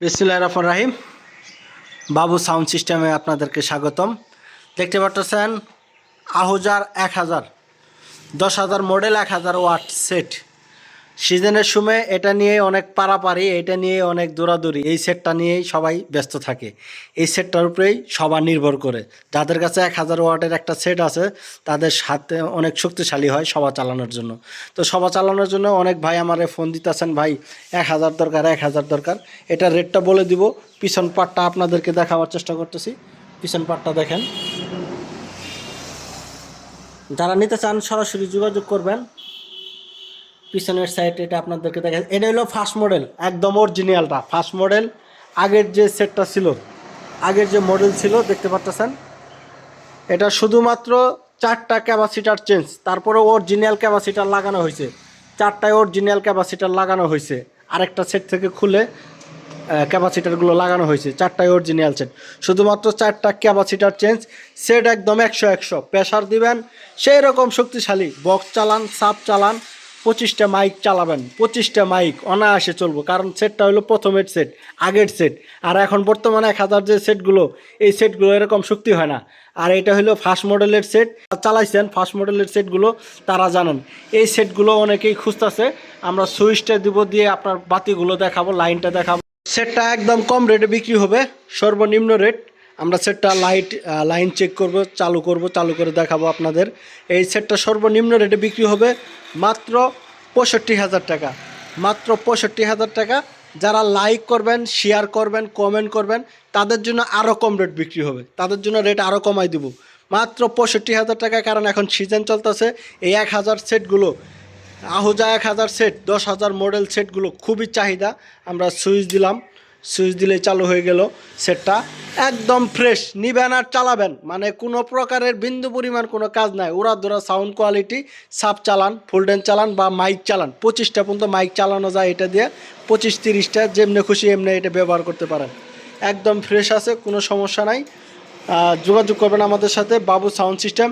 বিসমুল্লাহ রহমান রাহিম। বাবু সাউন্ড সিস্টেমে আপনাদেরকে স্বাগতম। দেখতে পাচ্ছেন, আহুজার এক হাজার, দশ হাজার মডেল এক হাজার ওয়াট সেট। সিজনের সময় এটা নিয়ে অনেক পারাপারি, এটা নিয়ে অনেক দৌড়াদৌড়ি। এই সেটটা নিয়েই সবাই ব্যস্ত থাকে। এই সেটটার উপরেই সবার নির্ভর করে। যাদের কাছে এক হাজার ওয়াটের একটা সেট আছে, তাদের সাথে অনেক শক্তিশালী হয় সভা চালানোর জন্য। তো সভা চালানোর জন্য অনেক ভাই আমারে ফোন দিতেছেন, ভাই, এক হাজার দরকার, এক হাজার দরকার। এটা রেটটা বলে দিব। পিছন পাটটা আপনাদেরকে দেখাবার চেষ্টা করতেছি। পিছন পাটটা দেখেন। যারা নিতে চান, সরাসরি যোগাযোগ করবেন। পিছনের সাইড এটা আপনাদেরকে দেখা এটা হলো ফার্স্ট মডেল একদম অরিজিনালটা ফার্স্ট মডেল আগের যে সেটটা ছিল, আগের যে মডেল ছিল, দেখতে পাচ্ছেন এটা শুধুমাত্র চারটা ক্যাপাসিটার চেঞ্জ তারপরে অরিজিনাল ক্যাপাসিটার লাগানো হয়েছে। চারটায় অরিজিনাল ক্যাপাসিটার লাগানো হয়েছে। আরেকটা সেট থেকে খুলে ক্যাপাসিটারগুলো লাগানো হয়েছে, চারটায় অরিজিনাল সেট শুধুমাত্র চারটা ক্যাপাসিটার চেঞ্জ সেট একদম একশো একশো। প্রেশার দিবেন সেই রকম শক্তিশালী। বক্স চালান সাপ চালান পঁচিশটা মাইক চালাবেন, পঁচিশটা মাইক অনায়াসে চলবো, কারণ সেটটা হলো প্রথমের সেট আগের সেট আর এখন বর্তমানে এক হাজার যে সেটগুলো এই সেটগুলো এরকম শক্তি হয় না। আর এটা হলো ফার্স্ট মডেলের সেট চালাইছেন ফার্স্ট মডেলের সেটগুলো তারা জানেন। এই সেটগুলো অনেকেই খুঁজতেছে। আমরা সুইচটা দিব দিয়ে আপনার বাতিগুলো দেখাবো, লাইনটা দেখাবো। সেটটা একদম কম রেটে বিক্রি হবে, সর্বনিম্ন রেট আমরা সেটটা লাইট লাইন চেক করব, চালু করব, চালু করে দেখাবো আপনাদের। এই সেটটা সর্বনিম্ন রেটে বিক্রি হবে মাত্র পঁয়ষট্টি হাজার টাকা। মাত্র পঁয়ষট্টি হাজার টাকা। যারা লাইক করবেন শেয়ার করবেন কমেন্ট করবেন, তাদের জন্য আরও কম রেট বিক্রি হবে। তাদের জন্য রেট আরও কমাই দিব। মাত্র পঁয়ষট্টি হাজার টাকা, কারণ এখন সিজন চলতেছে। এই এক হাজার সেটগুলো আহুজা এক হাজার সেট দশ হাজার মডেল সেটগুলো খুবই চাহিদা। আমরা সুইচ দিলাম। সুইচ দিলে চালু হয়ে গেল সেটটা। একদম ফ্রেশ নিবেন আর চালাবেন। মানে কোনো প্রকারের বিন্দু পরিমাণ কোনো কাজ নাই। ওরা ধরা সাউন্ড কোয়ালিটি সাপ চালান, ফুলডেন চালান বা মাইক চালান। পঁচিশটা পর্যন্ত মাইক চালানো যায় এটা দিয়ে। পঁচিশ তিরিশটা, যেমনি খুশি এমনি এটা ব্যবহার করতে পারেন। একদম ফ্রেশ আছে, কোনো সমস্যা নাই। যোগাযোগ করবেন আমাদের সাথে, বাবু সাউন্ড সিস্টেম